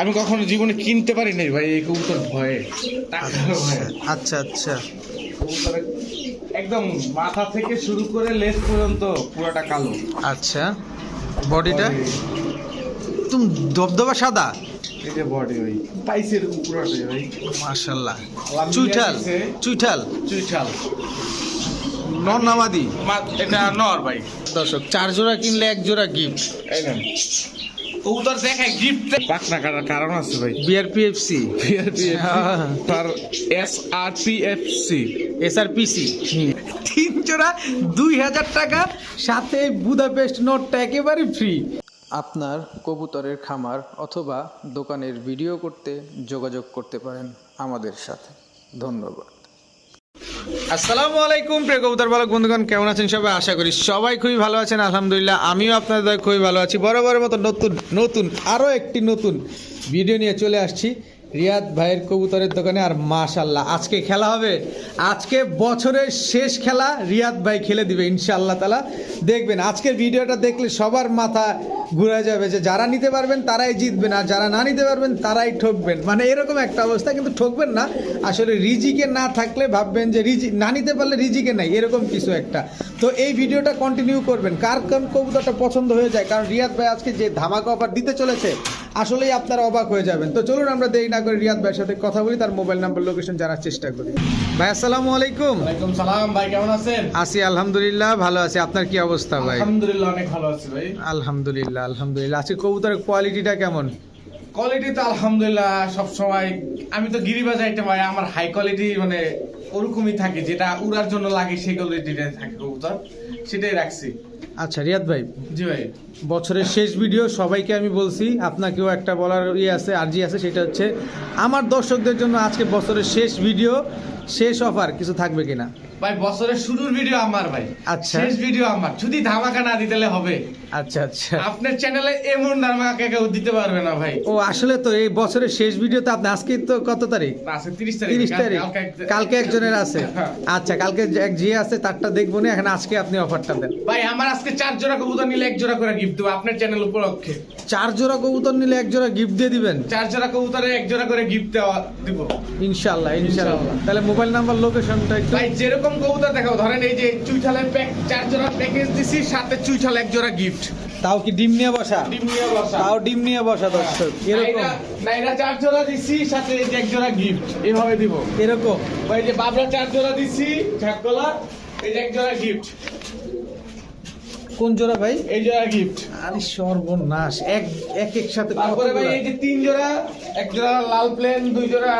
আমি কখনো জীবনে কিনতে পারি নাই ভাই এই কবুতর ভয়ে। আচ্ছা আচ্ছা। একদম মাথা থেকে শুরু করে লেজ পর্যন্ত পুরোটা কালো। আচ্ছা বডিটা? তুমি দবদবা সাদা? এই যে বডি ভাই পাইছে এরকম পুরোটাই ভাই। মাশাল্লাহ। চুইঠাল চুইঠাল। চুইঠাল। নর নামাদি এটা নর ভাই। দর্শক চার জোড়া কিনলে এক জোড়া গিফট এই কবুতর দেখায় গিফট পাকনা কাটার কারণ আছে ভাই। বিআরপিএফসি তার S R P F C SRPC তিন জোড়া দুই হাজার টাকা সাথে বুদাপেস্ট নোটটা একেবারে ফ্রি আপনার কবুতরের খামার অথবা দোকানের ভিডিও করতে যোগাযোগ করতে পারেন আমাদের সাথে। ধন্যবাদ। আসসালামু আলাইকুম, প্রিয় কবুতর বালক বন্ধুগণ, কেমন আছেন সবাই? আশা করি সবাই খুবই ভালো আছেন। আলহামদুলিল্লাহ, আমিও আপনাদের খুবই ভালো আছি। বরাবরের মতো নতুন নতুন, আরও একটি নতুন ভিডিও নিয়ে চলে আসছি। রিয়াদ ভাইয়ের কবুতরের দোকানে আর মাশাল্লাহ আজকে খেলা হবে। আজকে বছরের শেষ খেলা রিয়াদ ভাই খেলে দিবে, ইনশাআল্লাহ তালা দেখবেন, আজকের ভিডিওটা দেখলে সবার মাথা ঘুরে যাবে যে যারা নিতে পারবেন তারাই জিতবেন, আর যারা না নিতে পারবেন তারাই ঠকবেন। মানে এরকম একটা অবস্থা, কিন্তু ঠকবেন না। আসলে রিজিকে না থাকলে ভাববেন যে রিজি না নিতে পারলে রিজিকে নাই, এরকম কিছু একটা। তো এই ভিডিওটা কন্টিনিউ করবেন। কার কোন কবুতরটা পছন্দ হয়ে যায়? কারণ রিয়াদ ভাই আজকে যে ধামাকা অফার দিতে চলেছে, আসলেই আপনারা অবাক হয়ে যাবেন। তো চলুন আমরা দেরি না করে রিয়াদ ভাইয়ের সাথে কথা বলি তার মোবাইল নাম্বার লোকেশন জানার চেষ্টা করি। ভাই আসসালামু আলাইকুম। ওয়ালাইকুম সালাম ভাই কেমন আছেন? আছি আলহামদুলিল্লাহ ভালো আছি। আপনার কি অবস্থা ভাই? আলহামদুলিল্লাহ অনেক ভালো আছি ভাই। আলহামদুলিল্লাহ আলহামদুলিল্লাহ। আজকে কবুতরের কোয়ালিটিটা কেমন? কোয়ালিটি তো আলহামদুলিল্লাহ সব সময় আমি তো গিরিবাজ আইটেম ভাই আমার হাই কোয়ালিটি মানে ওরকমই থাকে যেটা উড়ার জন্য লাগে সেই কোয়ালিটিটা থাকে কবুতর। সেটাই রাখছি। আচ্ছা রিয়াদ ভাই। জি ভাই। বছরের শেষ ভিডিও সবাইকে আমি বলছি আপনাকেও একটা বলার ইয়ে আছে আর্জি আছে সেটা হচ্ছে আমার দর্শকদের জন্য আজকে বছরের শেষ ভিডিও শেষ অফার কিছু থাকবে কিনা? ভাই বছরের শুরুর ভিডিও আমার ভাই। আচ্ছা। শেষ ভিডিও আমার। যদি ধামাকা না দিতে হবে। আচ্ছা আচ্ছা। আপনার চ্যানেলে এমন ধামাকা কেউ দিতে পারবে না ভাই। ও আসলে তো এই বছরের শেষ ভিডিওতে আপনি আজকে তো কত তারিখ? আছে তিরিশ তারিখ। তিরিশ কালকে- তারিখ। কালকে একজনের আছে। আচ্ছা কালকে যে- এক যে আছে তারটা দেখব না। এখন আজকে আপনি অফারটা দেন। ভাই আমার আজকে চার জোড়া কবুতর নিলে এক জোড়া করে গিফট দেবো আপনার চ্যানেল উপলক্ষে। চার জোড়া কবুতর নিলে এক জোড়া গিফট দিয়ে দিবেন? চার জোড়া কবুতরে এক জোড়া করে গিফট দেওয়া দিব। ইনশাল্লাহ ইনশাল্লাহ ইনশাআল্লাহ। তাহলে মোবাইল নাম্বার লোকেশনটা একটু ভাই যেরকম কবুতর দেখাও। ধরেন এই যে চুইঠালের প্যাক চার জোড়া প্যাকেজ দিছি সাথে চুইঠাল এক জোড়া গিফট তাও কি ডিম নিয়ে বসা? ডিম নিয়ে বসা। তাও ডিম নিয়ে বসা দর্শক এরকম। নাইরা- এটা চার জোড়া দিছি সাথে এই যে এক জোড়া গিফট এভাবে দিব। এরকম। ওই যে বাবরা চার জোড়া দিছি ঝাকলা এই যে এক জোড়া গিফট কোন জোড়া ভাই? এই জোড়া গিফট আরে সর্বনাশ। এক এক এক সাথে তারপরে ভাই এই যে তিন জোড়া এক জোড়া লাল প্লেন দুই জোড়া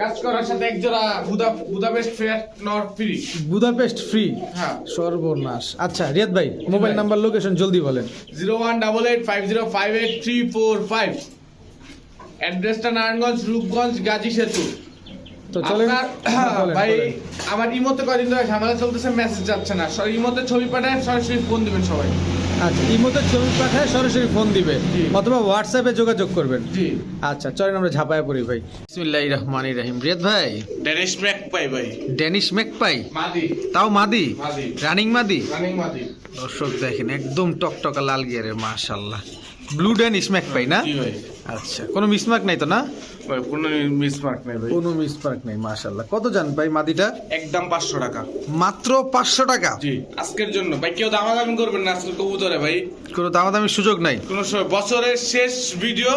কাজ করার সাথে এক জোড়া বুদা বুদাপেস্ট ফেয়ার নর ফ্রি বুদাপেস্ট ফ্রি হ্যাঁ। সর্বনাশ। আচ্ছা রিয়াদ ভাই মোবাইল নাম্বার লোকেশন জলদি বলেন। Zero one double eight five zero five eight three four five. অ্যাড্রেসটা নারায়ণগঞ্জ রূপগঞ্জ গাজী সেতু। তো চলেন। ভাই আমার ইমোতে কদিন ধরে ঝামেলা চলতেছে মেসেজ যাচ্ছে না। ইমোতে ছবি পাঠায় সরাসরি ফোন দিবেন সবাই। আচ্ছা ইমোতে ছবি পাঠায় সরাসরি ফোন দিবে। অথবা হোয়াটসঅ্যাপে যোগাযোগ করবেন। জি। আচ্ছা চলেন আমরা ঝাপায় পড়ি ভাই। বিসমিল্লাহির রহমানির রহিম। রিয়াদ ভাই। ড্যানিশ ম্যাক ভাই। ড্যানিশ মেক মাদি। তাও মাদি? মাদি। রানিং মাদি? রানিং মাদি। দর্শক দেখেন একদম টকটকা লাল গিয়ারের মাশাল্লাহ ব্লু ড্যানিশ মেক পাই না আচ্ছা কোনো মিসমার্ক নাই তো না? কোনো মিসমার্ক নেই ভাই। কোনো মিসমার্ক নেই মাশাল্লাহ কত জান ভাই মাদিটা? একদম পাঁচশো টাকা। মাত্র পাঁচশো টাকা? জি আজকের জন্য। ভাই কেউ দামাদামি করবেন না আজকে কবুতরে ভাই। কোনো দামাদামির সুযোগ নাই? কোন সময় বছরের শেষ ভিডিও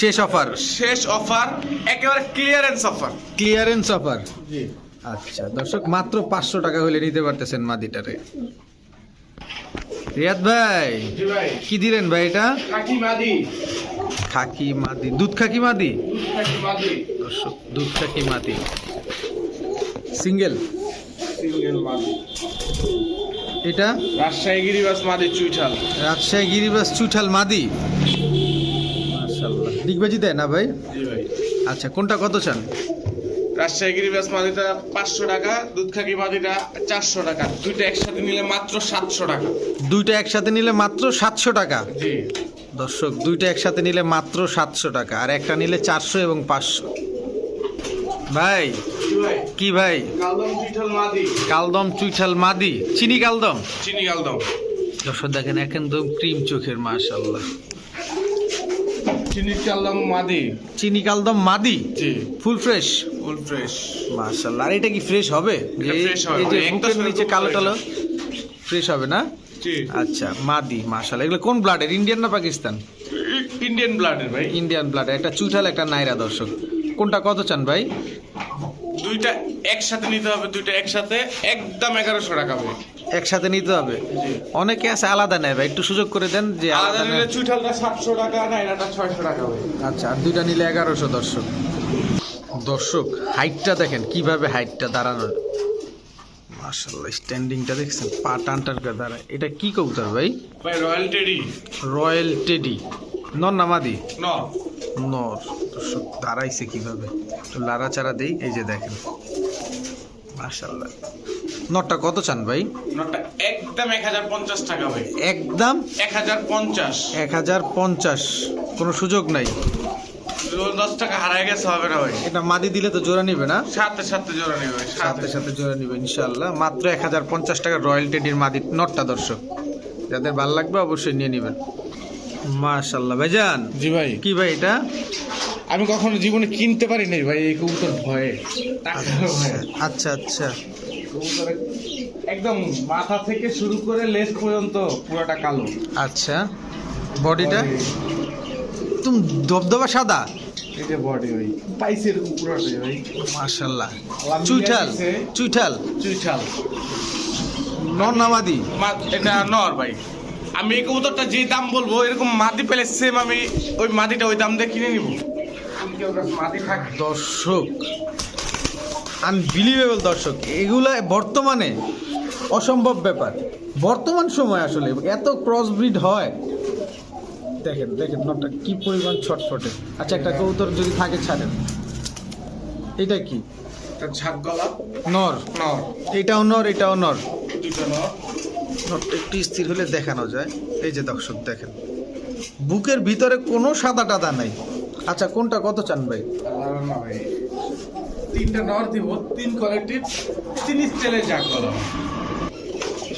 শেষ অফার শেষ অফার একেবারে ক্লিয়ারেন্স অফার ক্লিয়ারেন্স অফার জি। আচ্ছা দর্শক মাত্র পাঁচশো টাকা হলে নিতে পারতেছেন মাদিটারে। রিয়াদ ভাই কি দিলেন ভাই এটা? খাকি মাদি। দুধ খাকি মাদি? দর্শক দুধ খাকি মাদি। সিঙ্গেল? সিঙ্গেল মাদি। এটা? রাজশাহী গিরিবাস মাদি চুইঠাল। রাজশাহী গিরিবাস চুঠাল মাদি। মাশাল্লাহ ডিগবাজি দেয় না ভাই? জি ভাই। আচ্ছা কোনটা কত চান? রাজশাহী গিরিবাস মাদিটা পাঁচশো টাকা দুধ খাকি মাদিটা চারশো টাকা। দুইটা একসাথে নিলে মাত্র সাতশো টাকা। দুইটা একসাথে নিলে মাত্র সাতশো টাকা? জি। দর্শক দুইটা একসাথে নিলে মাত্র সাতশো টাকা আর একটা নিলে চারশো এবং পাঁচশো। ভাই কি ভাই? কালদম চুইঠাল মাদি। কালদম চুইঠাল মাদি। চিনি কালদম? চিনি কালদম। দর্শক দেখেন একদম ক্রিম চোখের মাশাল্লাহ চিনি চাললাম মাদি। চিনি কালদম মাদি? জি। ফুল ফ্রেশ ফুল ফ্রেশ মাশাআল্লাহ। আর এটা কি ফ্রেশ হবে? fresh হবে এই যে বুকের নিচে কালো টালো ফ্রেশ হবে না? জি। আচ্ছা মাদি মাশাআল্লাহ। এগুলো কোন ব্লাডের ইন্ডিয়ান না পাকিস্তান? ইন্ডিয়ান ব্লাডের ভাই। ইন্ডিয়ান ব্লাডের একটা চুইঠাল একটা নাইরা দর্শক। কোনটা কত চান ভাই? দুইটা একসাথে নিতে হবে দুইটা একসাথে। একদম এগারোশো টাকা ভাই। একসাথে নিতে হবে। অনেকে আছে আলাদা নেয় ভাই একটু সুযোগ করে দেন যে আলাদা নিলে। চুইঠালটা সাতশো টাকা নাইরাটা ছয়শো টাকা আচ্ছা আর দুইটা নিলে এগারোশো দর্শক। দর্শক হাইটটা দেখেন কীভাবে হাইটটা দাঁড়ানো মার্শাল্লাহ স্ট্যান্ডিংটা দেখছেন পা টানটার করে দাঁড়ায়। এটা কি কবুতর ভাই? ভাই রয়্যাল টেডি। Royal teddy. নর নামাদি ন নর। দর্শক দাঁড়াইছে কীভাবে? একটু লাড়াচাড়া দেই এই যে দেখেন। মার্শাল্লাহ নরটা কত চান ভাই? নটা একদম এক হাজার পঞ্চাশ টাকা ভাই। একদম? এক হাজার পঞ্চাশ। এক হাজার পঞ্চাশ। কোনো সুযোগ নাই। দশ টাকা হারাই গেছে হবে না ভাই। এটা মাদি দিলে তো জোড়া নিবে না? সাথে সাথে জোড়া নেবে ভাই সাথে। সাথে জোড়া নিবে ইনশাল্লাহ মাত্র এক হাজার পঞ্চাশ টাকা রয়্যাল টেডির মাদি নটটা দর্শক। যাদের ভালো লাগবে অবশ্যই নিয়ে নেবেন। মাশাল্লাহ ভাইজান জি ভাই। কি ভাই এটা? আমি কখনো জীবনে কিনতে পারি নাই ভাই এই কবুতর ভয়ে। আচ্ছা আচ্ছা। একদম মাথা থেকে শুরু করে লেজ পর্যন্ত পুরোটা কালো। আচ্ছা বডিটা? তুমি দবদবা সাদা। এই যে বডি ভাই পাইছে পুরোটাই ভাই। মাশাল্লাহ। চুইঠাল চুইঠাল। চুইঠাল। নর নামাদি। এটা নর ভাই। আমি এই কবুতরটা যে দাম বলব এরকম মাটি পেলে সেম আমি ওই মাটিটা ওই দাম দিয়ে কিনে নিব। দর্শক আনবিলিভেবল দর্শক এগুলা বর্তমানে অসম্ভব ব্যাপার। বর্তমান সময় আসলে এত ক্রস ব্রিড হয়। দেখেন দেখেন নটটা কি পরিমাণ ছটফটে। আচ্ছা একটা কবুতর যদি থাকে ছাড়েন। এটা কি? নর। নর। এটাও নর এটাও নর। দুটো নর। নটটা একটু স্থির হলে দেখানো যায়। এই যে দর্শক দেখেন। বুকের ভিতরে কোনো সাদা টাদা নাই। আচ্ছা কোনটা? কত চান ভাই? তিনটা নর দিব তিন কোয়ালিটির তিন স্টাইলের ঝাঁক গলা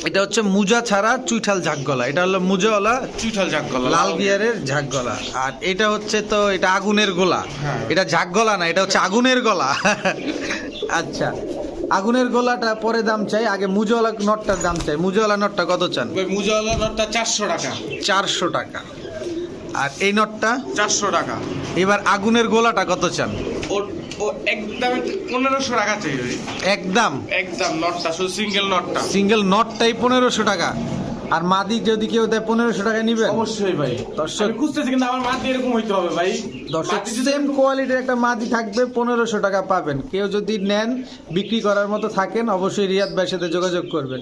এটা হচ্ছে মুজা ছাড়া চুইঠাল ঝাকগলা এটা হলো মুজাওয়ালা চুইঠাল ঝাঁক গলা লাল গিয়ারের ঝাকগলা আর এটা হচ্ছে তো এটা আগুনের গোলা। এটা এটা ঝাকগলা না এটা হচ্ছে আগুনের গলা। আচ্ছা আগুনের গোলাটা পরে দাম চাই আগে মুজওয়ালা নটটার দাম চাই। মুজওয়ালা নটটা কত চান? মুজাওয়ালা নটটা চারশো টাকা। চারশো টাকা। আর এই নটটা? চারশো টাকা। এবার আগুনের গোলাটা কত চান? ও ও একদম পনেরোশো টাকা চাই একদম? একদম নটটা শুধু সিঙ্গেল নটটা। সিঙ্গেল নটটাই পনেরোশো টাকা। আর মাদি যদি কেউ দেয় পনেরোশো নিবেন? অবশ্যই ভাই। দর্শক- আমি খুঁজতেছি কিন্তু আমার মাটি এরকম হইতে হবে ভাই। দর্শক মাটি যদি- সেম কোয়ালিটির একটা মাদি থাকবে পনেরোশো টাকা পাবেন। কেউ যদি নেন বিক্রি করার মতো থাকেন অবশ্যই রিয়াদ ভাইয়ের সাথে যোগাযোগ করবেন।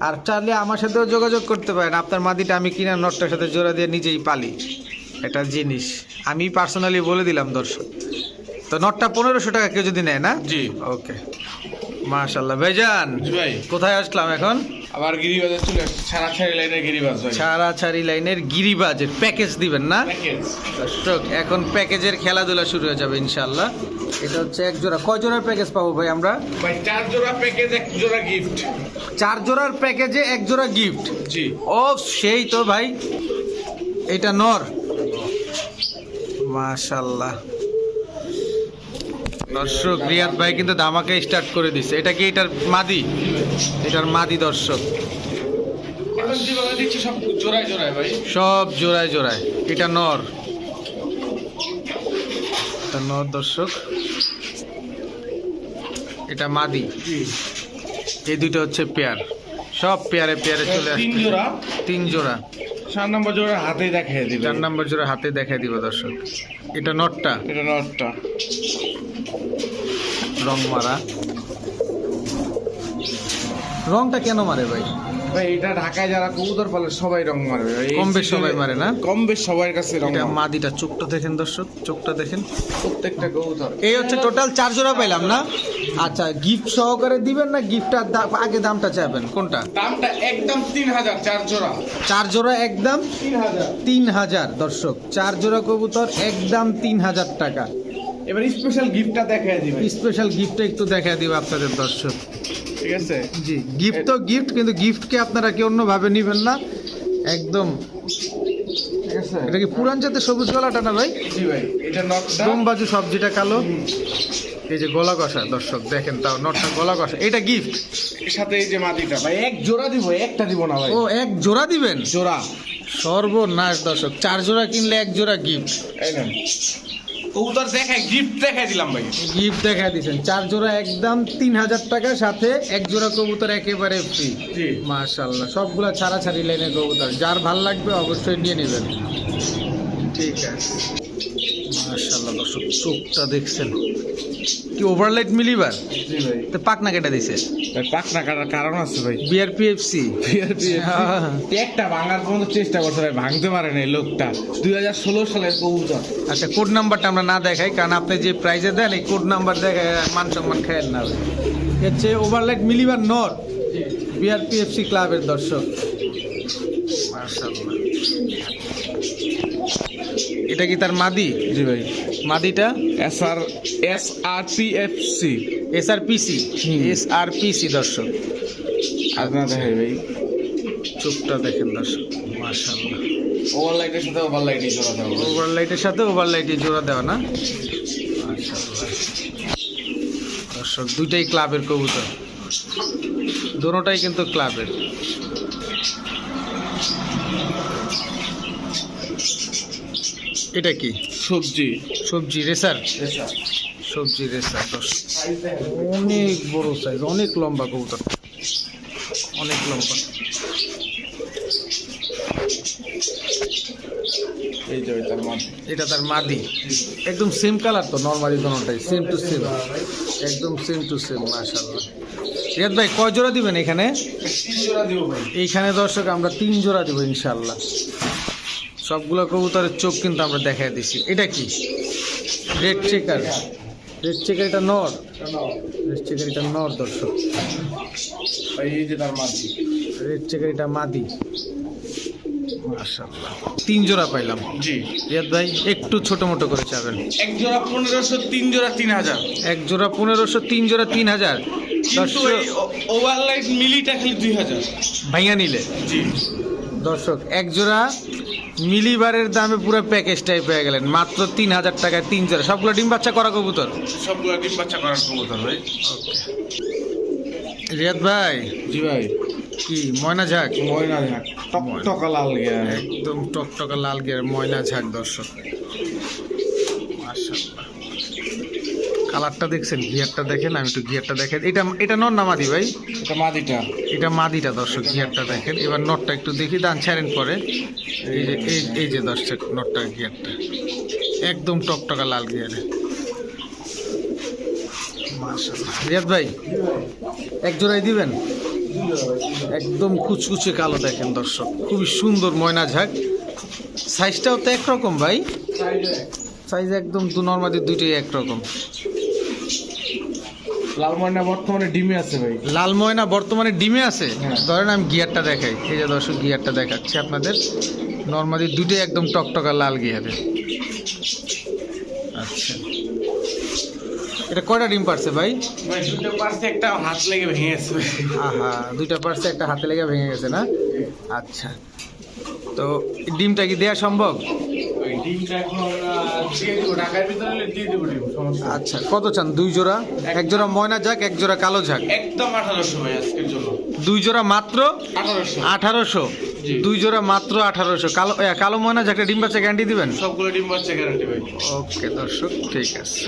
আর চাইলে আমার সাথেও যোগাযোগ করতে পারেন। আপনার মাদিটা আমি কিনা নটটার সাথে জোড়া দিয়ে নিজেই পালি। এটা জিনিস। আমি পার্সোনালি বলে দিলাম দর্শক। তো নটটা পনেরোশো টাকা কেউ যদি নেয় না? জি। ওকে। মাশাল্লাহ ভাইজান ভাই। কোথায় আসলাম এখন? আবার গিরিবাজার চলে আসছে ছাড়া ছাড়ি লাইনের গিরিবাজ ভাই ছাড়াছাড়ি লাইনের গিরিবাজের প্যাকেজ দিবেন না? দর্শক এখন প্যাকেজের খেলাধুলা শুরু হয়ে যাবে ইনশাল্লাহ এটা হচ্ছে এক জোড়া। কয় জোড়ার প্যাকেজ পাবো ভাই আমরা? ভাই চার জোড়া প্যাকেজ এক জোড়া গিফট চার জোড়ার প্যাকেজে এক জোড়া গিফট জি। ও সেই তো ভাই। এটা নর। মাশাল্লাহ দর্শক রিয়াদ ভাই কিন্তু ধামাকে স্টার্ট করে দিছে। এটা কি এটার মাদি? এটার মাদি দর্শক। সব জোড়ায় জোড়ায়। এটা নর। এটা নর দর্শক। এটা মাদি। এই দুইটা হচ্ছে পেয়ার সব পেয়ারে পেয়ারে চলে তিন আসছে জোড়া। তিন জোড়া। চার নম্বর জোড়া হাতেই দেখাই দিবে। চার নম্বর জোড়া হাতে দেখাই দিব দর্শক। এটা নটটা। এটা নটটা। রং মারা। রংটা কেন মারে ভাই? ভাই এটা ঢাকায় যারা কবুতর পালে সবাই রং মারবে ভাই। কম বেশ সবাই মারে না? কম বেশ সবার কাছে রং এটা মাদিটা চোখটা দেখেন দর্শক চোখটা দেখেন। প্রত্যেকটা কবুতর। এই হচ্ছে টোটাল চার জোড়া পাইলাম না? আচ্ছা গিফট সহকারে দিবেন না গিফটটার আগে দামটা চাইবেন? কোনটা? দামটা একদম তিন হাজার চার জোড়া। চার জোড়া একদম তিন হাজার। তিন হাজার দর্শক। চার জোড়া কবুতর একদম তিন হাজার টাকা। এবার স্পেশাল গিফটটা দেখাই দিবে। স্পেশাল গিফটটা একটু দেখা দিব আপনাদের দর্শক। ঠিক আছে? জি গিফট তো গিফট কিন্তু গিফটকে আপনারা কি অন্যভাবে নেবেন না। একদম এটা কি পুরান জাতের সবুজ গলাটা না ভাই? জি ভাই এটা দম বাজু সবজিটা কালো। এই যে গলা কষা দর্শক দেখেন তাও নটটা গলা কষা। এটা গিফট সাথে এই যে মাটিটা ভাই এক জোড়া দিব একটা দিব না ভাই। ও এক জোড়া দিবেন? জোড়া। সর্বনাশ দর্শক চার জোড়া কিনলে এক জোড়া গিফট কবুতর দেখাই গিফট দেখাই দিলাম ভাই। গিফট দেখা দিয়েছেন। চার জোড়া একদম তিন হাজার টাকার সাথে এক জোড়া কবুতর একেবারে ফ্রি মার্শাল্লাহ সবগুলা ছাড়াছাড়ি লাইনের কবুতর। যার ভালো লাগবে অবশ্যই নিয়ে নেবেন। ঠিক আছে। মার্শাল্লাহ দর্শক চোখটা দেখছেন। কি ওভারলাইট মিলিবার? ভাই তো পাকনা কেটে দিছে। পাকনা কাটার কারণ আছে ভাই। বিআরপিএফসি একটা ভাঙার পর্যন্ত চেষ্টা করছে ভাই ভাঙতে পারে না লোকটা। দুই হাজার ষোলো সালের কবুতর। আচ্ছা কোড নাম্বারটা আমরা না দেখাই কারণ আপনি যে প্রাইজে দেন এই কোড নাম্বার দেখায় মান সম্মান খেয়েন না ভাই। হচ্ছে ওভারলাইট মিলিবার নর। বিআরপিএফসি ক্লাবের দর্শক। মার্শাল্লাহ এটা কি তার মাদি? জি ভাই। মাদিটা? S R S R P F C SRPC হুম। এসআরপিসি দর্শক। আপনার দেখাই ভাই চোখটা দেখেন দর্শক। মার্শাল্লাহ ওভার লাইটের সাথে ওভার লাইটই জোড়া দেওয়া ওভারলাইটের সাথে ওভারলাইটে জোড়া দেওয়া না? দর্শক দুইটাই ক্লাবের কবুতর। দোনোটাই কিন্তু ক্লাবের। এটা কি? সবজি। সবজি রেসার? সবজি রেসার অনেক বড় সাইজ অনেক লম্বা কবুতর। অনেক লম্বা। এটা তার মাদি। একদম সেম কালার তো নর্মালি দোনোটাই সেম টু সেম একদম সেম টু সেম মাশাআল্লাহ। রিয়াদ ভাই কয় জোড়া দিবেন এখানে? এইখানে দর্শক আমরা তিন জোড়া দেবো ইনশাল্লাহ সবগুলো কবুতরের চোখ কিন্তু আমরা দেখাই দিছি। এটা কি? রেড চেকার রেড চেকার এটা নর। রেড চেকার এটা নর দর্শক। রেড চেকার এটা মাদি। মাশাআল্লাহ। তিন জোড়া পাইলাম। জি। রিয়াদ ভাই একটু ছোট মোটো করে চাবেন। এক জোড়া পনেরোশো তিন জোড়া তিন হাজার। এক জোড়া পনেরোশো তিন জোড়া তিন হাজার। কিন্তু দর্শক এই ওভার লাইট মিলিটা খালি দুই হাজার। ভাইয়া নিলে। জি। দর্শক এক জোড়া মিলিবারের দামে পুরো প্যাকেজটাই পেয়ে গেলেন। মাত্র তিন হাজার টাকায় তিন জোড়া। সবগুলো ডিম বাচ্চা করা কবুতর? সবগুলো ডিম বাচ্চা করার কবুতর ভাই। রিয়াদ ভাই? জি ভাই। কি ময়না ঝাঁক? ময়না ঝাঁক। টক টকা লাল গিয়া একদম টকটকা লাল গিয়ার ময়না ঝাঁক দর্শক। মাশাআল্লাহ। কালারটা দেখছেন? গিয়ারটা দেখেন আমি একটু গিয়ারটা দেখেন। এটা এটা নর নামাদি ভাই? এটা মাদিটা। এটা মাদিটা দর্শক গিয়ারটা দেখেন। এবার নটটা একটু দেখি দান ছাড়েন পরে। এই যে, এই এই যে দর্শক নটটা গিয়ারটা একদম টকটকা লাল গিয়ারে। রিয়াদ ভাই, এক জোড়াই দিবেন? একদম কুচকুচে কালো দেখেন দর্শক। খুবই সুন্দর ময়না ঝাঁক। সাইজটাও তো একরকম ভাই। সাইজ একদম দু নর্মালি দুইটাই একরকম। লাল ময়না বর্তমানে ডিমে আছে ভাই। লাল ময়না বর্তমানে ডিমে আছে? হ্যাঁ। ধরেন আমি গিয়ারটা দেখাই। এই যে দর্শক গিয়ারটা দেখাচ্ছি আপনাদের। নর্মালি দুটোই একদম টকটকা লাল গিয়ারে। আচ্ছা। এটা কয়টা ডিম পারছে ভাই? ভাই দুটো পাশে একটা হাত লেগে ভেঙে গেছে। ভাই। আহা দুইটা পারছে একটা হাতে লেগে ভেঙে গেছে না? আচ্ছা। তো ডিমটা কি দেওয়া সম্ভব? আচ্ছা কত চান? দুই জোড়া? এক জোড়া ময়না ঝাঁক এক জোড়া কালো ঝাঁক একদম আঠারোশো ভাই আজকের জন্য। দুই জোড়া মাত্র আঠারোশো। আঠারোশো। দুই জোড়া মাত্র আঠারোশো। কালো কালো ময়না ঝাঁকটা ডিম বাচ্চা গ্যারান্টি দিবেন? সবগুলো ডিম বাচ্চা গ্যারান্টি ভাই। ওকে দর্শক ঠিক আছে।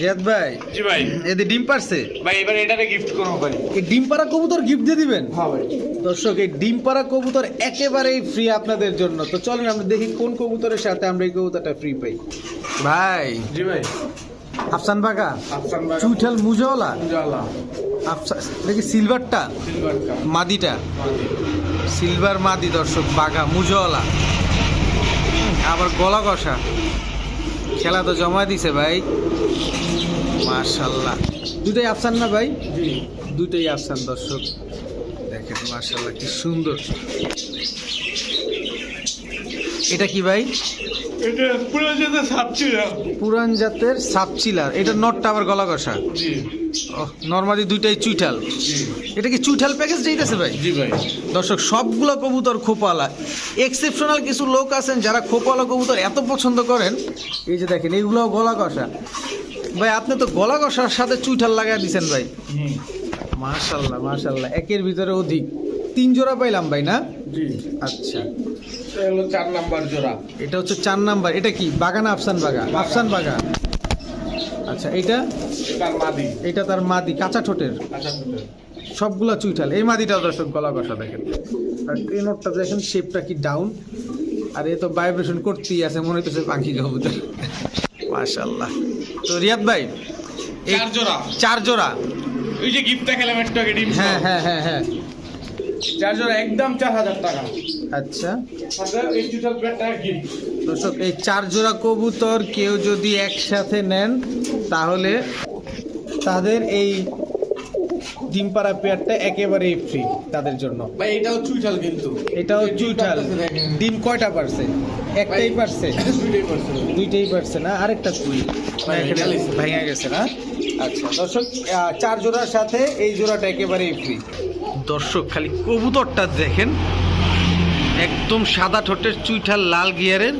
রিয়াদ ভাই জি ভাই। এদের ডিম পারছে? ভাই এবার এটারে গিফট করব ভাই। এই ডিম কবুতর গিফট দিয়ে দিবেন? হ্যাঁ ভাই। দর্শক এই ডিম কবুতর একেবারেই ফ্রি আপনাদের জন্য। তো চলেন আমরা দেখি কোন কবুতরের সাথে আমরা এই কবুতরটা ফ্রি পাই। ভাই। জি ভাই। আফসান বাগা? চুইঠাল মুজাওয়ালা? আফসান দেখি সিলভারটা মাদিটা? সিলভার মাদি দর্শক বাঘা মুজওয়ালা। আবার গলা কষা। খেলা তো জমা দিছে ভাই। মার্শাল্লাহ দুটাই আফসান না ভাই? দুটাই আফসান দর্শক। দেখেন মার্শাল্লাহ কি সুন্দর। এটা কি ভাই? পুরান জাতের সাপচিলার। এটা নটটা আবার গলা কষা। জি। নর্মালি দুইটাই চুইঠাল। এটা কি চুইঠাল প্যাকেজ দিতেছে ভাই? জি ভাই। দর্শক সবগুলো কবুতর খোপালা। এক্সেপশনাল কিছু লোক আছেন যারা খোপালা কবুতর এত পছন্দ করেন। এই যে দেখেন এইগুলো গলা কষা। ভাই আপনি তো গলা কষার সাথে চুইঠাল লাগাই দিছেন ভাই। হুম। মাশাল্লাহ মাশাল্লাহ। একের ভিতরে অধিক। তিন জোড়া পাইলাম ভাই না? জি। আচ্ছা। এটা হলো চার নাম্বার জোড়া। এটা হচ্ছে চার নাম্বার। এটা কি? বাগান আফসান বাগা আফসান বাগা আচ্ছা এটা তার মাদি। এটা তার মাদি কাঁচা ঠোঁটের। আচ্ছা সবগুলা চুইঠাল। এই মাদিটাও দর্শক গলা কষা দেখেন। আর নোটটা দেখেন শেপটা কি ডাউন আর এ তো ভাইব্রেশন করতেই আছে মনে হইতেছে পাখি কবুতর। মাশাল্লাহ তো রিয়াদ ভাই চার জোড়া। চার জোড়া। ওই যে গিফটটা খেলাম একটু ডিম হ্যাঁ হ্যাঁ হ্যাঁ হ্যাঁ। চার জোড়া একদম চার হাজার টাকা। আচ্ছা। দর্শক এই চার জোড়া কবুতর কেউ যদি একসাথে নেন তাহলে তাদের এই ডিম পাড়া পেয়ারটা একেবারেই ফ্রি তাদের জন্য। ভাই এটাও চুইঠাল কিন্তু। এটাও চুইঠাল। ডিম কয়টা পারছে? একটাই পারছে? দুইটাই পারছে। না? আরেকটা কুই ভেঙে গেছে। না? আচ্ছা। দর্শক চার জোড়ার সাথে এই জোড়াটা একেবারেই ফ্রি দর্শক খালি কবুতরটা দেখেন। একদম সাদা ঠোঁটের চুইঠাল লাল গিয়ারের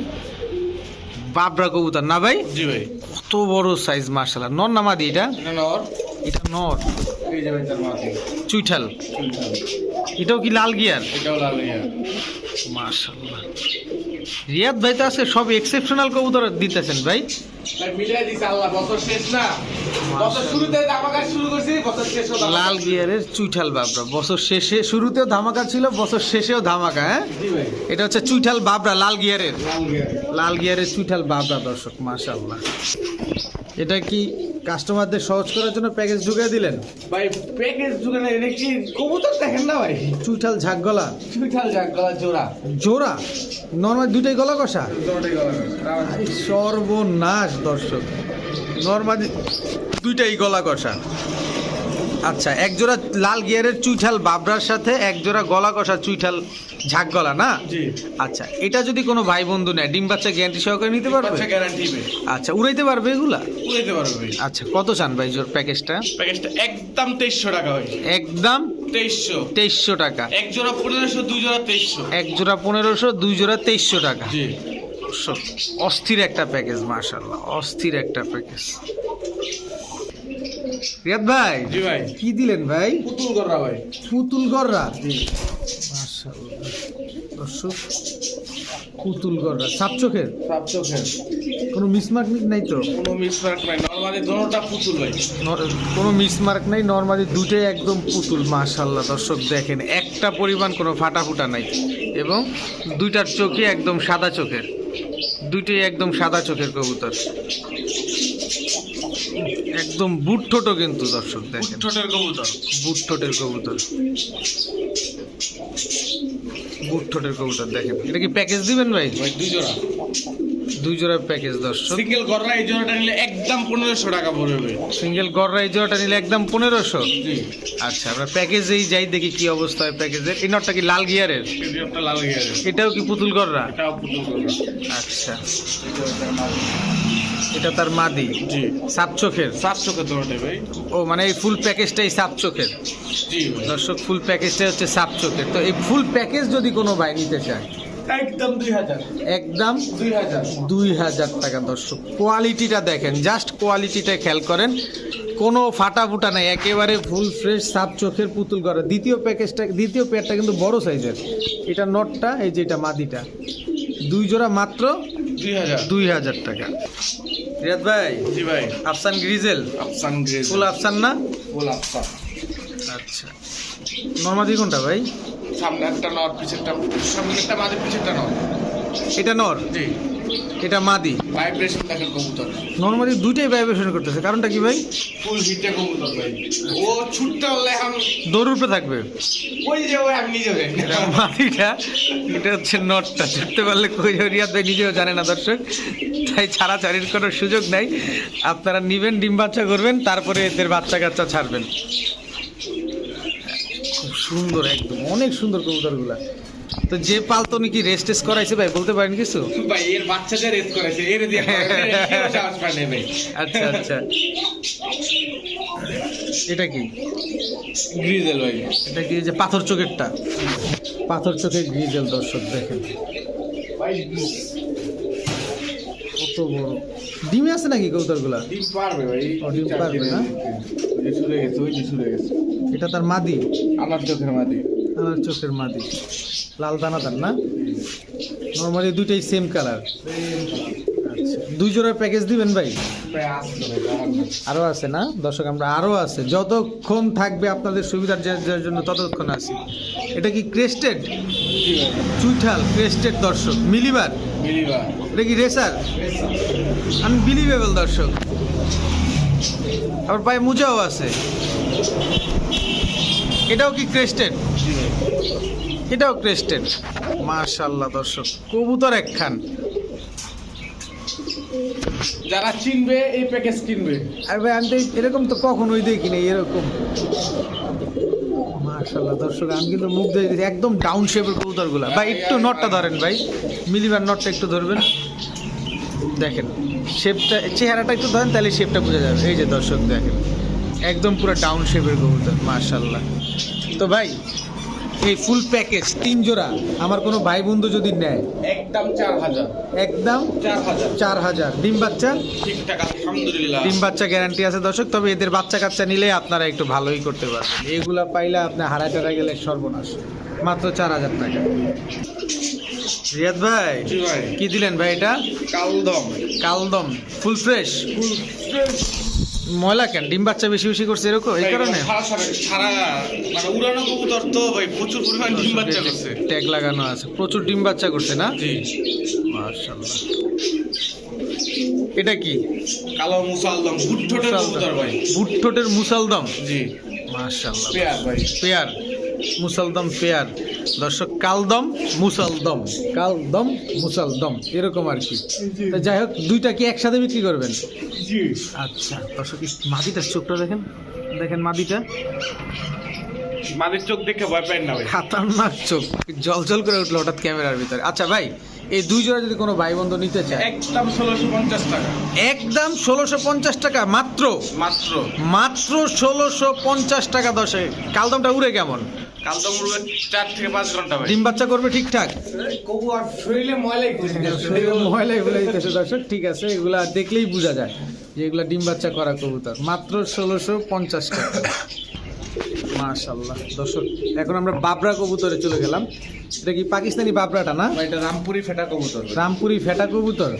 বাবরা কবুতর। না ভাই? জি ভাই। কত বড় সাইজ মার্শাল নর নামাদি এটা? এটা নর। এটা নর। মাদি। চুইঠাল। এটাও কি লাল গিয়ার? এটাও লাল গিয়ার। মার্শাল্লাহ রিয়াদ ভাই তো আছে সব এক্সেপশনাল কবুতর দিতেছেন ভাই। মিলাই দিছে আল্লাহ বছর শেষ না? বছর শুরুতে ধামাকা শুরু করছি বছর শেষ লাল গিয়ারের চুইঠাল বাবরা বছর শেষে শুরুতেও ধামাকা ছিল বছর শেষেও ধামাকা হ্যাঁ? এটা হচ্ছে চুইঠাল বাবরা লাল গিয়ারের। লাল গিয়ারের। চুইঠাল বাবরা দর্শক মাশাল্লাহ এটা কি কাস্টমারদের সহজ করার জন্য প্যাকেজ ঢুকিয়ে দিলেন? ভাই প্যাকেজ ঢুকে না এটা কি কবুতর দেখেন না ভাই। চুইঠাল ঝাক গলা? চুইঠাল ঝাক গলা জোড়া। জোড়া? নর্মাল দুইটাই গলা কষা? জোড়াটাই গলা কষা সর্বনাশ দর্শক। নর্মালি দুইটাই গলা কষা। আচ্ছা এক জোড়া লাল গিয়ারের চুইঠাল বাবরার সাথে এক জোড়া গলা কষা চুইঠাল ঝাক গলা না? আচ্ছা এটা যদি কোনো ভাই বন্ধু নেয় ডিম বাচ্চা গ্যারান্টি সহকারে নিতে পারবে? গ্যারান্টি আচ্ছা উড়াইতে পারবে এগুলা? উড়াইতে পারবে। আচ্ছা কত চান ভাই জোর প্যাকেজটা? প্যাকেজটা একদম তেইশশো টাকা ভাই। একদম তেইশশো। তেইশশো টাকা। এক জোড়া পনেরোশো দুই জোড়া তেইশশো। এক জোড়া পনেরোশো দুই জোড়া তেইশশো টাকা। জি। অস্থির একটা প্যাকেজ মাশাল্লাহ অস্থির একটা প্যাকেজ। রিয়াদ ভাই? জি ভাই। কি দিলেন ভাই? পুতুল করা ভাই। পুতুল গররা? জি। মাশাল্লাহ দর্শক পুতুল গররা সাপ চোখের? সাপ চোখের। কোনো মিসমার্ক নাই তো? কোনো মিসমার্ক নাই। নর্মালি দোনোটা পুতুল ভাই। কোনো মিসমার্ক নাই নর্মালি দুটোই একদম পুতুল মাশাল্লাহ দর্শক দেখেন একটা পরিমাণ কোনো ফাটা ফুটা নাই। এবং দুইটার চোখে একদম সাদা চোখের। দুইটাই একদম সাদা চোখের কবুতর। একদম বুট ঠোঁটো কিন্তু দর্শক দেখেন। ঠোঁটের কবুতর। বুট ঠোঁটের কবুতর। বুট ঠোঁটের কবুতর দেখেন। এটা কি প্যাকেজ দিবেন ভাই? ভাই দুই জোড়া। দুই জোড়ার প্যাকেজ দর্শক। সিঙ্গেল গররা এই জোড়াটা নিলে একদম পনেরোশো টাকা পড়বে। সিঙ্গেল গড়রা এই জোড়াটা নিলে একদম পনেরোশো? জি। আচ্ছা আমরা প্যাকেজেই যাই দেখি কি অবস্থা হয় প্যাকেজের এই নটটা কি লাল গিয়ারের? লাল এটাও কি পুতুল গড়রা এটাও পুতুল গররা। আচ্ছা। এটা তার মাদি। জি। সাপ চোখের। সাত চোখের দোনোটাই ভাই। ও মানে এই ফুল প্যাকেজটাই সাপ চোখের। জি দর্শক ফুল প্যাকেজটা হচ্ছে সাপ চোখের। তো এই ফুল প্যাকেজ যদি কোনো ভাই নিতে চায়? একদম একদম? দুই হাজার। টাকা দর্শক। কোয়ালিটিটা দেখেন জাস্ট কোয়ালিটিটা খেয়াল করেন। কোনো ফাটা ফুটা নাই একেবারে ফুল ফ্রেশ সাপ চোখের পুতুল করা দ্বিতীয় প্যাকেজটা দ্বিতীয় পেয়ারটা কিন্তু বড় সাইজের এটা নটটা এই যে এটা মাদিটা। দুই জোড়া মাত্র দুই হাজার টাকা। রিয়াদ ভাই? জি ভাই। আফসান গ্রিজেল? আফসান গ্রেজ ফুল আফসান না? ফুল আফসান। আচ্ছা। নর্মাদি কোনটা ভাই? সামনে একটা নর পিছেরটা সামনে একটা মাঝে পিছেরটা নর। এটা নর? জি। এটা মাদি। ভাইব্রেশন দেখেন কবুতর। নর্মালি দুইটাই ভাইব্রেশন করতেছে। কারণটা কি ভাই? ফুল হিটে কবুতর ভাই। ও ছুটতে হলে এখন দৌড় উপরে থাকবে। ওই যে ওই আমি নিজে এটা মাটিটা এটা হচ্ছে নটটা। ছুটতে পারলে কই রিয়াদ ভাই নিজেও জানে না দর্শক। তাই ছাড়াছাড়ির কোনো সুযোগ নাই। আপনারা নিবেন ডিম বাচ্চা করবেন তারপরে এদের বাচ্চা কাচ্চা ছাড়বেন। খুব সুন্দর একদম। অনেক সুন্দর কবুতরগুলা। তো যে পালতনি কি রেস্ট টেস্ট করাইছে ভাই বলতে পারেন কিছু? ভাই এর বাচ্চাদের রেস করেছে এর দিয়ে সাহস পায় না ভাই। আচ্ছা আচ্ছা। এটা কি? গ্রিজেল ভাই। এটা কি যে পাথর চোখেরটা? পাথর চোখের গ্রিজেল দর্শক দেখেন। কত বড়। ডিমে আছে নাকি কৌতরগুলা? ডিম পারবে ভাই ডিম পারবে না? যে শুরু গেছে ওই যে শুরু গেছে। এটা তার মাদি? আমার চোখের মাদি। আমার চোখের মাদি। লাল দানা দানাদার না? নর্মালি দুইটাই সেম কালার দুই জোড়ার প্যাকেজ দিবেন ভাই। আরও আছে না? দর্শক আমরা আরও আছে। যতক্ষণ থাকবে আপনাদের সুবিধার জন্য ততক্ষণ আছে। এটা কি ক্রেস্টেড চুইঠাল ক্রেস্টেড দর্শক। মিলিবার? এটা কি রেসার আনবিলিভেবল দর্শক। আবার পায়ে মোজাও আছে। এটাও কি ক্রেস্টেড এটাও ক্রেস্টেড মাশাল্লাহ দর্শক কবুতর একখান। যারা চিনবে এই প্যাকেজ কিনবে। আর ভাই আমি তো এরকম তো কখনোই দেখি নাই এরকম। মাশাল্লাহ দর্শক আমি কিন্তু মুখ দিয়ে একদম ডাউন শেপের কবুতরগুলা। ভাই একটু নটটা ধরেন ভাই। মিলিবার নটটা একটু ধরবেন। দেখেন শেপটা চেহারাটা একটু ধরেন তাহলে শেপটা বোঝা যাবে। এই যে দর্শক দেখেন। একদম পুরো ডাউন শেপের কবুতর মাশাল্লাহ তো ভাই এই ফুল প্যাকেজ তিন জোড়া। আমার কোনো ভাই বন্ধু যদি নেয়। একদম চার হাজার। একদম? চার হাজার। ডিম বাচ্চা? ডিম বাচ্চা গ্যারান্টি আছে দর্শক তবে এদের বাচ্চা কাচ্চা নিলে আপনারা একটু ভালোই করতে পারবেন। এগুলা পাইলে আপনি হারাই টারাই গেলে সর্বনাশ। মাত্র চার হাজার টাকা। রিয়াদ ভাই ভাই। কি দিলেন ভাই এটা? কালদম। কালদম। ফুল ফ্রেশ ময়লা কেন? ডিম বাচ্চা বেশি বেশি করছে এরকম? এই কারণে? সারা মানে উড়ানো কবুতর তো ভাই প্রচুর পরিমাণ ডিম বাচ্চা করছে। ট্যাগ লাগানো আছে। প্রচুর ডিম বাচ্চা করছে না? জি। মাশাআল্লাহ। এটা কি? কালো মুসালদম কবুতর ভাই। মুসালদম? জি। মাশাআল্লাহ। পেয়ার ভাই। পেয়ার। মুসালদম পেয়ার। দর্শক কালদম মুসালদম। কালদম মুসালদম এরকম আর কি। যাই হোক দুইটা কি একসাথে বিক্রি করবেন? আচ্ছা দর্শক মাদিটার চোখটা দেখেন। দেখেন মাদিটা। মাদের চোখ দেখে ভয় পাই না খাতারনাক চোখ। জল জল করে উঠল হঠাৎ ক্যামেরার ভিতরে। আচ্ছা ভাই এই দুই জোড়া যদি কোনো ভাই বন্ধু নিতে চায়? একদম ষোলোশো পঞ্চাশ টাকা। একদম ষোলোশো পঞ্চাশ টাকা মাত্র? মাত্র। মাত্র ষোলোশো পঞ্চাশ টাকা দশে। কালদমটা উড়ে কেমন? কালদম উড়বে চার থেকে পাঁচ ঘণ্টা ভাই ডিম বাচ্চা করবে ঠিকঠাক? কবু আর শরীরে ময়লা শরীরে ময়লা এগুলো দিতেছে দর্শক। ঠিক আছে এগুলা দেখলেই বোঝা যায় যে এগুলা ডিম বাচ্চা করা কবুতর। মাত্র ষোলোশো পঞ্চাশ টাকা। মাশাল্লাহ দর্শক এখন আমরা বাবরা কবুতরে চলে গেলাম। এটা কি পাকিস্তানি বাবরাটা না? এটা রামপুরি ফেটা কবুতর। রামপুরি ফেটা কবুতর?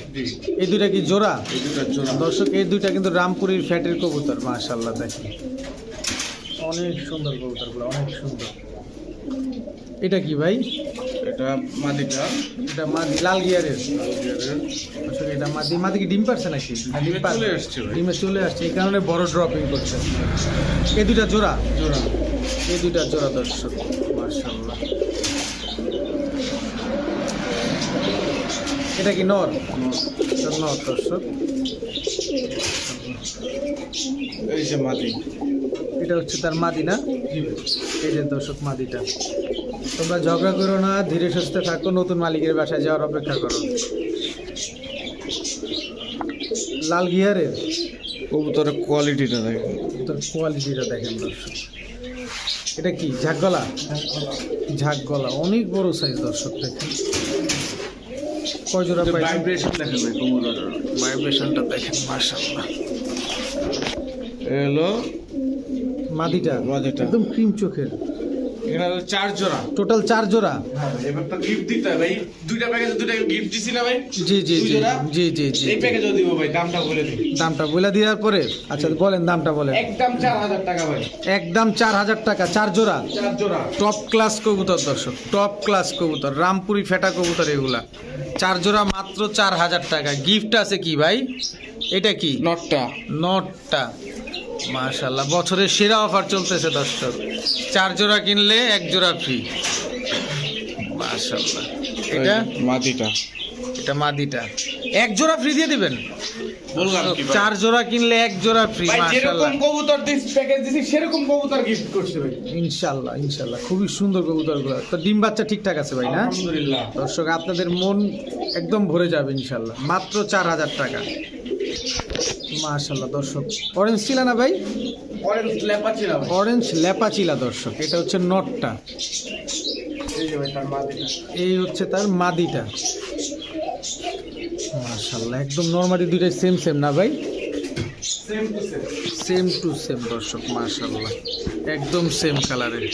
এই দুইটা কি জোড়া? এই দুটার জোড়া। দর্শক এই দুইটা কিন্তু রামপুরির ফ্যাটের কবুতর মাশাল্লাহ দেখেন। অনেক সুন্দর কবুতরগুলো অনেক সুন্দর। এটা কি ভাই? এটা মাদিটা। এটা মাদি লাল গিয়ারের। আসলে এটা মাদি মাদি কি ডিম পারছে নাকি? ডিম? চলে আসছে ভাই। ডিমে চলে আসছে। এই কারণে বড় ড্রপিং করছে। এই দুইটা জোড়া? জোড়া। এই দুইটা জোড়া দর্শক। মাশাল্লাহ এটা কি নর? নর দর্শক। এই যে মাদি। এটা হচ্ছে তার মাদি না? এই যে দর্শক মাদিটা। তোমরা ঝগড়া করো না ধীরে সুস্থে থাকো নতুন মালিকের বাসায় যাওয়ার অপেক্ষা করো। লাল গিয়ারের? কবুতরের কোয়ালিটিটা দেখেন। তোর কোয়ালিটিটা দেখেন দর্শক। এটা কি? ঝাক গলা? ঝাক গলা। অনেক বড় সাইজ দর্শক দেখেন। কয় জোড়া পাইছেন? ভাইব্রেশন দেখেন ভাই কবুতরের ভাইব্রেশনটা দেখেন মাশাআল্লাহ। এলো মাদিটা মাদিটা। একদম ক্রিম চোখের। হলো চার জোড়া। টোটাল চার জোড়া। হ্যাঁ এবার তো গিফট দিতে হবে ভাই। দুইটা প্যাকেজে দুইটা গিফট দিছি না ভাই? জি জি জি জি জি জি এই প্যাকেজও দিব ভাই দামটা বলে দামটা বলে দেওয়ার পরে আচ্ছা বলেন দামটা বলেন। একদম চার হাজার টাকা ভাই। একদম চার হাজার টাকা চার জোড়া। চার জোড়া। টপ ক্লাস কবুতর দর্শক টপ ক্লাস কবুতর রামপুরি ফেটা কবুতর এগুলা। চার জোড়া মাত্র চার হাজার টাকা। গিফট আছে কি ভাই? এটা কি? নটটা। নটটা। মাশাল্লাহ বছরের সেরা অফার চলতেছে দর্শক। চার জোড়া কিনলে এক জোড়া ফ্রি মাশাল্লাহ এটা? মাদিটা। এটা মাদিটা। এক জোড়া ফ্রি দিয়ে দিবেন? বললাম কি ভাই? চার জোড়া কিনলে এক জোড়া ফ্রি ভাই মাশাআল্লাহ। যেরকম কবুতর দিস প্যাকেজ দিছি সেরকম কবুতর গিফট করছে ভাই। ইনশাআল্লাহ ইনশাআল্লাহ। খুবই সুন্দর কবুতরগুলো। তো ডিম বাচ্চা ঠিকঠাক আছে ভাই না? আলহামদুলিল্লাহ। দর্শক আপনাদের মন একদম ভরে যাবে ইনশাল্লাহ মাত্র চার হাজার টাকা। মাশাল্লাহ দর্শক। অরেঞ্জ ছিল না ভাই? অরেঞ্জ লেপা ছিল ভাই। অরেঞ্জ লেপাচিলা দর্শক। এটা হচ্ছে নটটা। এই যে ভাই তার মাদিটা। এই হচ্ছে তার মাদিটা। মাশাল্লাহ একদম নর্মালি দুইটাই সেম সেম না ভাই? সেম টু সেম দর্শক মাশাল্লাহ একদম সেম কালারের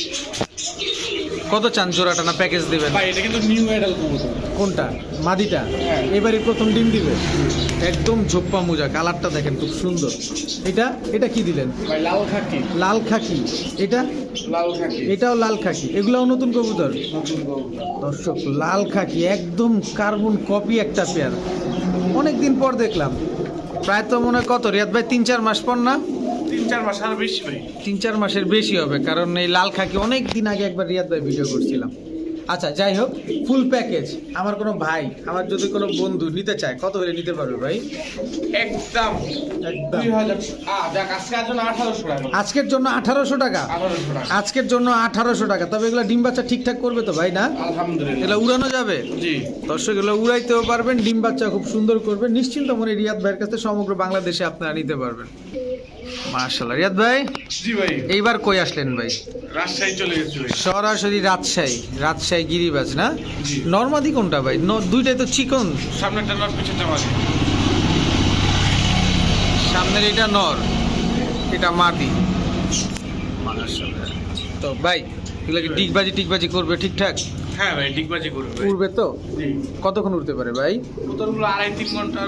কত চান জোড়াটা না প্যাকেজ দিবেন? ভাই এটা কিন্তু নিউ এডাল কবুতর কোনটা? মাদিটা। এবারই প্রথম ডিম দিবে। একদম ঝোপ্পা মোজা কালারটা দেখেন খুব সুন্দর। এটা? এটা কি দিলেন? ভাই লাল খাকি। লাল খাকি। এটা? লাল খাকি। এটাও লাল খাকি। এগুলোও নতুন কবুতর? দর্শক লাল খাকি একদম কার্বন কপি একটা পেয়ার অনেক দিন পর দেখলাম। প্রায় তো মনে হয় কত? রিয়াদ ভাই তিন চার মাস পর না? তিন চার মাস আর বেশি ভাই তিন চার মাসের বেশি হবে কারণ এই লাল খাকি অনেক দিন আগে একবার রিয়াদ ভাই ভিডিও করছিলাম। আচ্ছা যাই হোক ফুল প্যাকেজ আমার কোনো ভাই আমার যদি কোনো বন্ধু নিতে চায় কত হলে নিতে পারবে ভাই? একদম। আজকের জন্য আঠারোশো টাকা। আজকের জন্য আঠারোশো টাকা? তবে এগুলো ডিম বাচ্চা ঠিকঠাক করবে তো ভাই না? আলহামদুলিল্লাহ। এগুলো উড়ানো যাবে? দর্শক এগুলো উড়াইতেও পারবেন ডিম বাচ্চা খুব সুন্দর করবেন। নিশ্চিন্ত মনে রিয়াদ ভাইয়ের কাছে সমগ্র বাংলাদেশে আপনারা নিতে পারবেন। মার্শাল্লাহ রিয়াদ ভাই? জি ভাই। এইবার কই আসলেন ভাই? রাজশাহী চলে গেছি সরাসরি রাজশাহী রাজশাহী গিরিবাজ না। নর্মাদি কোনটা ভাই? দুইটাই তো চিকন। সামনেটা পিছনটা সামনের এটা নর এটা মাদি। তো ভাই এগুলো কি ডিগবাজি টিকবাজি করবে ঠিকঠাক? হ্যাঁ ভাই ডিগবাজি করবে। উড়বে তো? কতক্ষণ পারে ভাই? আড়াই তিন ঘণ্টা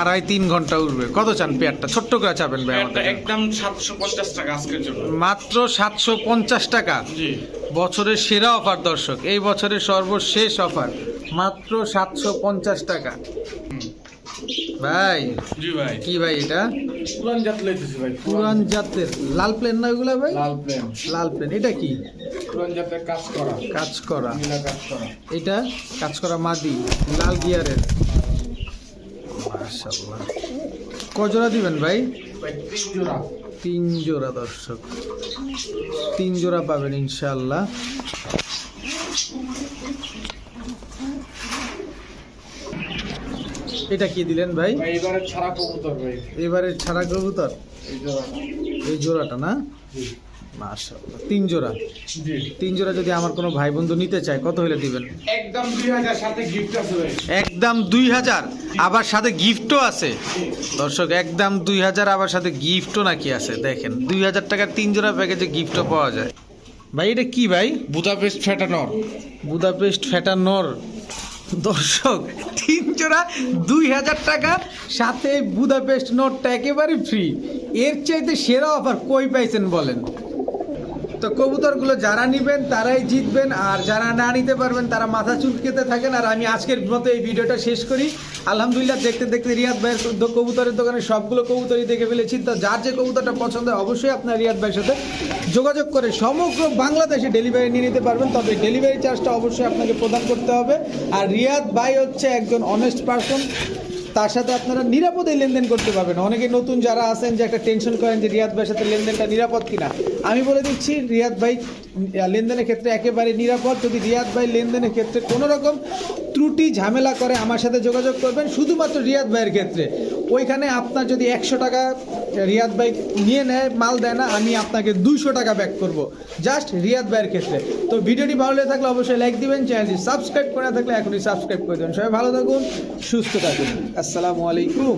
আড়াই তিন ঘণ্টা কত চান পেয়ারটা? ছোট্ট করে চাবেন ভাই? একদম সাতশো পঞ্চাশ টাকা আজকের জন্য। মাত্র সাতশো পঞ্চাশ টাকা? বছরের সেরা অফার দর্শক। এই বছরের সর্বশেষ অফার মাত্র সাতশো পঞ্চাশ টাকা। ভাই। জি ভাই। কি ভাই এটা? পুরান জাত লইতেছি ভাই পুরান। জাতের। লাল প্লেন না ওইগুলো ভাই? লাল প্লেন। লাল প্লেন। এটা কি? পুরান জাতের কাজ করা। কাজ করা। নীলা কাজ করা। এটা কাজ করা মাদি লাল গিয়ারের। মাশাআল্লাহ। কজোড়া দিবেন ভাই? ভাই তিন জোড়া। তিন জোড়া দর্শক। তিন জোড়া পাবেন ইনশাআল্লাহ। এটা কি দিলেন ভাই? এবারে ছাড়া কবুতর ভাই। এবারে ছাড়া কবুতর? এই জোড়াটা এই জোড়াটা না? জি। মাশাআল্লাহ। তিন জোড়া? জি। তিন জোড়া যদি আমার কোনো ভাই বন্ধু নিতে চায় কত হলে দিবেন? একদম দুই হাজার সাথে গিফট আছে ভাই। একদম দুই হাজার? আবার সাথে গিফটও আছে? দর্শক একদম দুই হাজার আবার সাথে গিফটও নাকি আছে? দেখেন দুই হাজার টাকার তিন জোড়া প্যাকেজে গিফটও পাওয়া যায়। ভাই এটা কি ভাই? বুদাপেস্ট ফ্যাটানর। বুদাপেস্ট ফ্যাটানোর। দর্শক, তিন জোড়া দুই হাজার টাকা, সাথে বুদাপেস্ট নোটটা একেবারে ফ্রি এর চাইতে সেরা অফার কই পাইছেন বলেন? তো কবুতরগুলো যারা নিবেন, তারাই জিতবেন, আর যারা না নিতে পারবেন, তারা মাথা চুলকেতে থাকেন। আর আমি আজকের মতো এই ভিডিওটা শেষ করি। আলহামদুলিল্লাহ, দেখতে দেখতে রিয়াদ ভাইয়ের কবুতরের দোকানে সবগুলো কবুতরই দেখে ফেলেছি। তো যার যে কবুতরটা পছন্দ হয়, অবশ্যই আপনার রিয়াদ ভাইয়ের সাথে যোগাযোগ করে সমগ্র বাংলাদেশে ডেলিভারি নিয়ে নিতে পারবেন। তবে ডেলিভারি চার্জটা অবশ্যই আপনাকে প্রদান করতে হবে। আর রিয়াদ ভাই হচ্ছে একজন অনেস্ট পারসন তার সাথে আপনারা নিরাপদে লেনদেন করতে পারবেন। অনেকে নতুন যারা আছেন যে একটা টেনশন করেন যে রিয়াদ ভাইয়ের সাথে লেনদেনটা নিরাপদ কিনা। আমি বলে দিচ্ছি, রিয়াদ ভাই লেনদেনের ক্ষেত্রে একেবারে নিরাপদ। যদি রিয়াদ ভাই লেনদেনের ক্ষেত্রে কোনো রকম ত্রুটি, ঝামেলা করে আমার সাথে যোগাযোগ করবেন শুধুমাত্র রিয়াদ ভাইয়ের ক্ষেত্রে। ওইখানে আপনার যদি একশো টাকা রিয়াদ ভাই নিয়ে নেয়, মাল দেয় না, আমি আপনাকে দুইশো টাকা ব্যাক করব। জাস্ট রিয়াদ ভাইয়ের ক্ষেত্রে। তো ভিডিওটি ভালো লেগে থাকলে অবশ্যই লাইক দিবেন চ্যানেলটি সাবস্ক্রাইব করে থাকলে এখনই সাবস্ক্রাইব করে দেবেন। সবাই ভালো থাকুন, সুস্থ থাকুন। আসসালামু আলাইকুম।